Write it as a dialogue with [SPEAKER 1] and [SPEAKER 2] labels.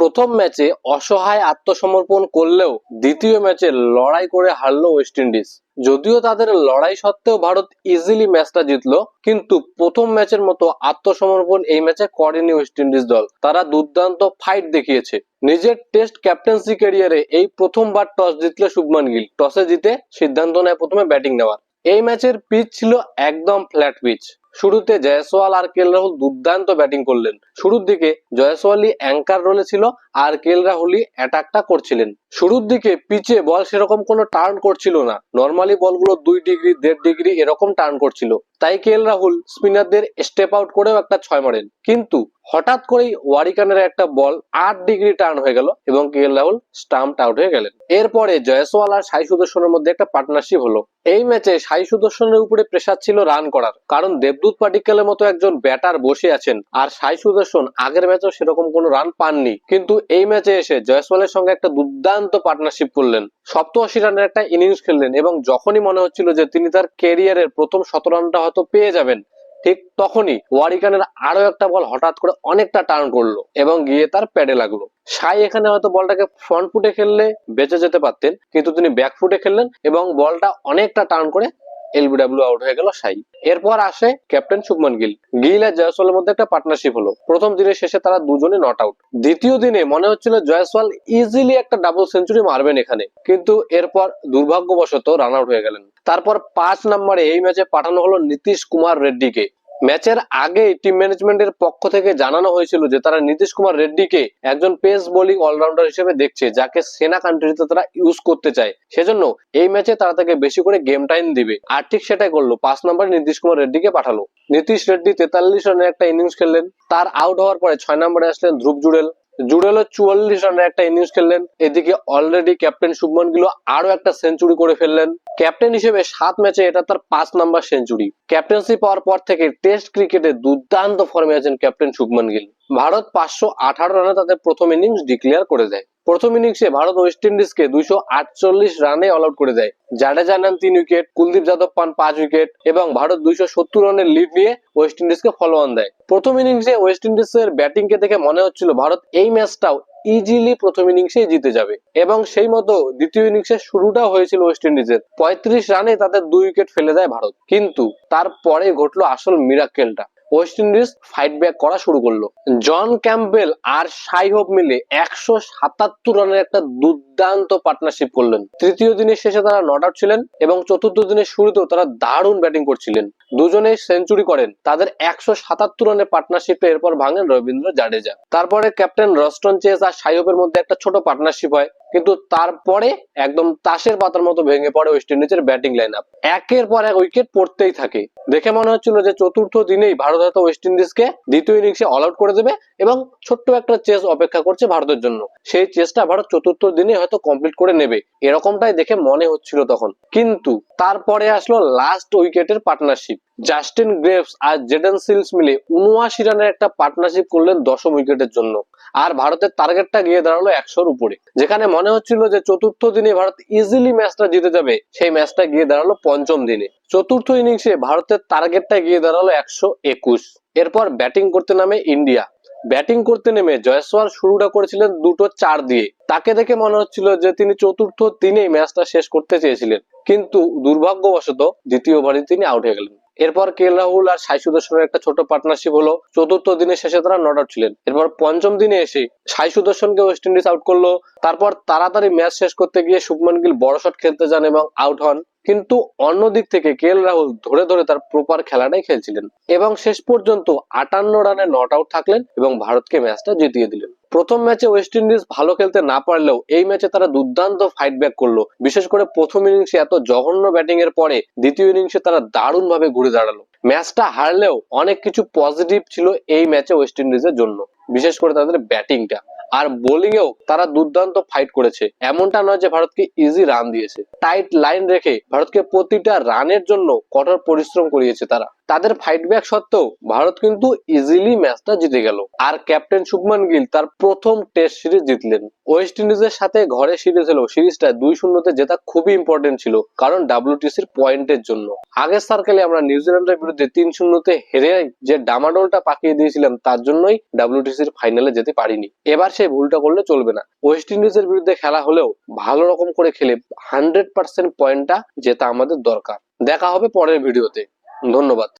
[SPEAKER 1] প্রথম ম্যাচে অসহায় আত্মসমর্পণ করলেও দ্বিতীয় ম্যাচে লড়াই করে হারলো ওয়েস্ট ইন্ডিজ। যদিও তাদের লড়াই সত্ত্বেও ভারত ইজিলি ম্যাচটা জিতলো, কিন্তু প্রথম ম্যাচের মতো আত্মসমর্পণ এই ম্যাচে করেনি ওয়েস্ট ইন্ডিজ দল। তারা দুর্দান্ত ফাইট দেখিয়েছে। নিজের টেস্ট ক্যাপ্টেন্সি ক্যারিয়ারে এই প্রথমবার টস জিতলে শুভমান গিল। টসে জিতে সিদ্ধান্ত নেয় প্রথমে ব্যাটিং নেওয়ার। এই ম্যাচের পিচ ছিল একদম ফ্ল্যাট পিচ শুরুতে জয়সওয়াল আর কেল রাহুল দুর্দান্ত ব্যাটিং করলেন। শুরুর দিকে জয়সওয়ালি অ্যাঙ্কার রোলে ছিল আর কেল রাহুলই অ্যাটাকটা করছিলেন। শুরুর দিকে পিচে বল সেরকম কোনো টার্ন করছিল না। নর্মালি বলগুলো দুই ডিগ্রি, দেড় ডিগ্রি এরকম টার্ন করছিল। তাই কেএল রাহুল স্পিনারদের স্টেপ আউট করেও একটা ছয় মারেন। কিন্তু হঠাৎ করেই ওয়ারিকানের একটা বল আট ডিগ্রি টার্ন হয়ে গেল এবং কেএল রাহুল স্টাম্প আউট হয়ে গেলেন। এরপরে জয়সওয়াল আর সাই সুদর্শনের মধ্যে একটা পার্টনারশিপ হলো। এই ম্যাচে সাই সুদর্শনের উপরে প্রেসার ছিল রান করার। কারণ দেবদূত পাটিক্কালের মতো একজন ব্যাটার বসে আছেন। আর সাই সুদর্শন আগের ম্যাচেও সেরকম কোনো রান পাননি। কিন্তু এই ম্যাচে এসে জয়সওয়ালের সঙ্গে একটা দুর্দান্ত পার্টনারশিপ করলেন। সপ্তআশি রানের একটা ইনিংস খেললেন এবং যখনই মনে হচ্ছিল যে তিনি তার ক্যারিয়ারের প্রথম শত রানটা হয়তো পেয়ে যাবেন, ঠিক তখনই ওয়ারিকানের আরও একটা বল হঠাৎ করে অনেকটা টার্ন করল এবং গিয়ে তার প্যাডে লাগল। সাই এখানে হয়তো বলটাকে ফ্রন্ট ফুটে খেললে বেঁচে যেতে পারতেন, কিন্তু তিনি ব্যাক ফুটে খেললেন এবং বলটা অনেকটা টার্ন করে এলবিডব্লিউ আউট হয়ে গেল সাই। এরপর আসে ক্যাপ্টেন শুভমান গিল। গিল আর জয়সওয়ালের মধ্যে একটা পার্টনারশিপ হলো। প্রথম দিনের শেষে তারা দুজনে নট আউট দ্বিতীয় দিনে মনে হচ্ছিল জয়সওয়াল ইজিলি একটা ডাবল সেঞ্চুরি মারবেন এখানে। কিন্তু এরপর দুর্ভাগ্যবশত রান আউট হয়ে গেলেন। তারপর পাঁচ নম্বরে এই ম্যাচে পাঠানো হলো নীতিশ কুমার রেড্ডিকে। ম্যাচের আগে টিম ম্যানেজমেন্টের পক্ষ থেকে জানানো হয়েছিল যে তারা নীতিশ কুমার রেড্ডিকে একজন পেস বোলিং অলরাউন্ডার হিসেবে দেখছে, যাকে সেনা কান্ট্রিতে তারা ইউজ করতে চায়। সেজন্য এই ম্যাচে তারা তাকে বেশি করে গেম টাইম দিবে। আর ঠিক সেটাই করল। পাঁচ নম্বরে নীতিশ কুমার রেড্ডিকে পাঠালো। নীতিশ রেড্ডি তেতাল্লিশ রানের একটা ইনিংস খেললেন। তার আউট হওয়ার পরে ছয় নম্বরে আসলেন ধ্রুব জুড়েল। জুড়েলও চুয়াল্লিশ রানের একটা ইনিংস খেললেন। এদিকে অলরেডি ক্যাপ্টেন শুভমান গিল আরও একটা সেঞ্চুরি করে ফেললেন। ক্যাপ্টেন হিসেবে সাত ম্যাচে এটা তার পাঁচ নাম্বার সেঞ্চুরি ক্যাপ্টেন্সি পাওয়ার পর থেকে টেস্ট ক্রিকেটে দুর্দান্ত ফর্মে আছেন ক্যাপ্টেন শুভমান গিল। ভারত পাঁচশো আঠারো রানে তাদের প্রথম ইনিংস ডিক্লেয়ার করে দেয়। প্রথম ইনিংসে ভারত ওয়েস্ট ইন্ডিজকে দুইশো আটচল্লিশ রানে অল আউট করে দেয়। জাডেজা নেন তিন উইকেট কুলদীপ যাদব পান পাঁচ উইকেট এবং ভারত দুইশো সত্তর রানের লিড নিয়ে ওয়েস্ট ইন্ডিজকে ফলো অন দেয়। প্রথম ইনিংসে ওয়েস্ট ইন্ডিজের ব্যাটিং কে দেখে মনে হচ্ছিল ভারত এই ম্যাচটাও ইজিলি প্রথম ইনিংসে জিতে যাবে এবং সেই মতো দ্বিতীয় ইনিংসের শুরুটাও হয়েছিল ওয়েস্ট ইন্ডিজের। পঁয়ত্রিশ রানে তাদের দুই উইকেট ফেলে দেয় ভারত। কিন্তু তারপরে ঘটলো আসল মিরাক্কেলটা ওয়েস্ট ইন্ডিজ ফাইট ব্যাক করা শুরু করল। জন ক্যাম্পবেল আর সাই হোপ মিলে একশো সাতাত্তর রানের একটা দুর্দান্ত পার্টনারশিপ করলেন। তৃতীয় দিনের শেষে তারা নট আউট ছিলেন এবং চতুর্থ দিনের শুরুতেও তারা দারুণ ব্যাটিং করছিলেন। দুজনেই সেঞ্চুরি করেন। তাদের একশো সাতাত্তর রানের পার্টনারশিপটা এরপর ভাঙেন রবীন্দ্র জাডেজা। তারপরে ক্যাপ্টেন রস্টন চেস আর সাইহবের মধ্যে একটা ছোট পার্টনারশিপ হয়। কিন্তু তারপরে একদম তাসের পাতার মতো ভেঙে পড়ে ওয়েস্ট ইন্ডিজের ব্যাটিং লাইন আপ একের পর এক উইকেট পড়তেই থাকে। দেখে মনে হচ্ছিল যে চতুর্থ দিনেই ভারত হয়তো ওয়েস্ট ইন্ডিজকে দ্বিতীয় ইনিংসে অল আউট করে দেবে এবং ছোট্ট একটা চেস অপেক্ষা করছে ভারতের জন্য। সেই চেসটা ভারত চতুর্থ দিনে হয়তো কমপ্লিট করে নেবে। এরকমটাই দেখে মনে হচ্ছিল তখন। কিন্তু তারপরে আসলো লাস্ট উইকেটের পার্টনারশিপ জাস্টিন গ্রেভস আর জেডেন সিলস মিলে উনআশি রানের একটা পার্টনারশিপ করলেন দশম উইকেটের জন্য। আর ভারতের টার্গেটটা গিয়ে দাঁড়াল একশোর উপরে। যেখানে মনে হচ্ছিল যে চতুর্থ দিনে ভারত ইজিলি ম্যাচটা জিতে যাবে, সেই ম্যাচটা গিয়ে দাঁড়াল পঞ্চম দিনে। চতুর্থ ইনিংসে ভারতের টার্গেটটা গিয়ে দাঁড়াল একশো একুশ। এরপর ব্যাটিং করতে নামে ইন্ডিয়া। ব্যাটিং করতে নেমে জয়সওয়াল শুরুটা করেছিলেন দুটো চার দিয়ে। তাকে দেখে মনে হচ্ছিল যে তিনি চতুর্থ দিনেই ম্যাচটা শেষ করতে চেয়েছিলেন। কিন্তু দুর্ভাগ্যবশত দ্বিতীয় ওভারে তিনি আউট হয়ে গেলেন। এরপর কে রাহুল আর সাই সুদর্শনের একটা ছোট পার্টনারশিপ হলো। চতুর্থ দিনের শেষে তারা নট আউট ছিলেন। এরপর পঞ্চম দিনে এসে সাই সুদর্শনকে ওয়েস্ট ইন্ডিজ আউট করল। তারপর তাড়াতাড়ি ম্যাচ শেষ করতে গিয়ে শুভমান গিল বড় শট খেলতে যান এবং আউট হন। কিন্তু অন্য দিক থেকে কে রাহুল ধরে ধরে তার প্রপার খেলাটাই খেলছিলেন। এবং শেষ পর্যন্ত আটান্ন রানে নট আউট থাকলেন এবং ভারতকে ম্যাচটা জিতিয়ে দিলেন। প্রথম ম্যাচে ওয়েস্ট ইন্ডিজ ভালো খেলতে না পারলেও এই ম্যাচে তারা দুর্দান্ত ফাইট ব্যাক করল। বিশেষ করে প্রথম ইনিংসে এত জঘন্য ব্যাটিং এর পরে দ্বিতীয় ইনিংসে তারা দারুণ ভাবে ঘুরে দাঁড়াল। ম্যাচটা হারলেও অনেক কিছু পজিটিভ ছিল এই ম্যাচে ওয়েস্ট ইন্ডিজের জন্য, বিশেষ করে তাদের ব্যাটিংটা আর বোলিং এও তারা দুর্দান্ত ফাইট করেছে। এমনটা নয় যে ভারতকে ইজি রান দিয়েছে। টাইট লাইন রেখে ভারতকে প্রতিটা রানের জন্য কঠোর পরিশ্রম করিয়েছে তারা। তাদের ফাইট ব্যাক সত্ত্বেও ভারত কিন্তু ইজিলি ম্যাচটা জিতে গেল। আর ক্যাপ্টেন শুভমান গিল তার প্রথম টেস্ট সিরিজ জিতলেন। ওয়েস্ট ইন্ডিজের সাথে ঘরে সিরিজ হলো, সিরিজটা দুই শূন্যতে জেতা খুবই ইম্পর্টেন্ট ছিল, কারণ ডাব্লিউটিসির পয়েন্টের জন্য। আগের সার্কেলে আমরা নিউজিল্যান্ডের বিরুদ্ধে তিন শূন্যতে হেরে যে ডামাডোলটা পাকিয়ে দিয়েছিলাম, তার জন্যই ডাব্লিউটিসির ফাইনালে যেতে পারিনি। এবার সেই ভুলটা করলে চলবে না। ওয়েস্ট ইন্ডিজের বিরুদ্ধে খেলা হলেও ভালো রকম করে খেলে হান্ড্রেড পার্সেন্ট পয়েন্টটা জেতা আমাদের দরকার। দেখা হবে পরের ভিডিওতে ধন্যবাদ।